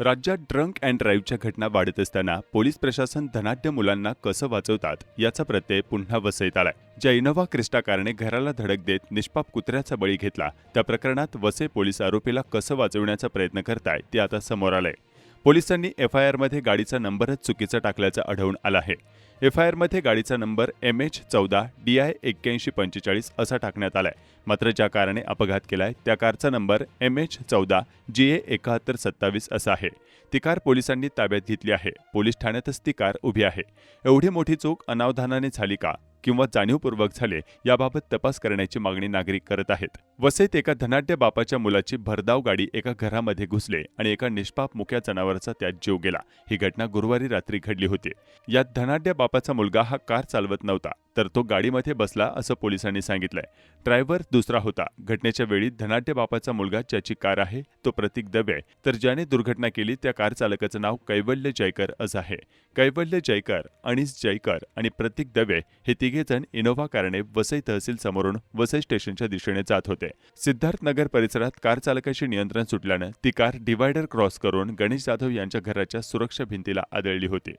राज्यात drunk and ड्राईव्हच्या घटना वाढत असताना पोलीस प्रशासन धनाढ्य मुलांना कसं वाचवतात याचा प्रत्यय पुन्हा वसईत आलाय. ज्या इनोव्हा क्रिस्टा कारणे घराला धडक देत निष्पाप कुत्र्याचा बळी घेतला. त्या प्रकरणात वसई पोलीस आरोपीला कसं वाचवण्याचा प्रयत्न करताय ते आता समोर आलंय. पोलिसांनी एफ आय आरमध्ये गाडीचा नंबरच चुकीचा टाकल्याचं आढळून आलं आहे. एफ आय आरमध्ये गाडीचा नंबर एम एच चौदा डी आय एक्क्याऐंशी पंचेचाळीस असा टाकण्यात आलाय. मात्र ज्या कारने अपघात केलाय त्या कारचा नंबर एम एच चौदा जी ए एकाहत्तर सत्तावीस असा आहे. ती कार पोलिसांनी ताब्यात घेतली आहे. पोलीस ठाण्यातच ती कार उभी आहे. एवढी मोठी चूक अनावधानाने झाली का? किंवा जाणीवपूर्वक झाले याबाबत तपास करण्याची मागणी नागरिक करत आहेत. वसईत एका धनाढ्य बापाच्या मुलाची भरधाव गाडी एका घरामध्ये घुसले आणि एका निष्पाप मुक्या जनावराचा त्यात जीव गेला. ही घटना गुरुवारी रात्री घडली होती. यात धनाढ्य बापाचा मुलगा हा कार चालवत नव्हता. तर तो गाडीमध्ये बसला असं पोलिसांनी सांगितलंय. ड्रायव्हर दुसरा होता. घटनेच्या वेळी धनाट्य बापाचा मुलगा ज्याची कार आहे तो प्रतीक दवे. तर ज्याने दुर्घटना केली त्या कार चालकाचं नाव कैवल्य जयकर असं आहे. कैवल्य जयकर अनिस जयकर आणि प्रतीक दवे हे तिघे जण इनोव्हा कारने वसई तहसील समोरून वसई स्टेशनच्या दिशेने जात होते. सिद्धार्थ नगर परिसरात कार चालकाशी नियंत्रण सुटल्यानं ती कार डिव्हायडर क्रॉस करून गणेश जाधव यांच्या घराच्या सुरक्षा भिंतीला आदळली होती.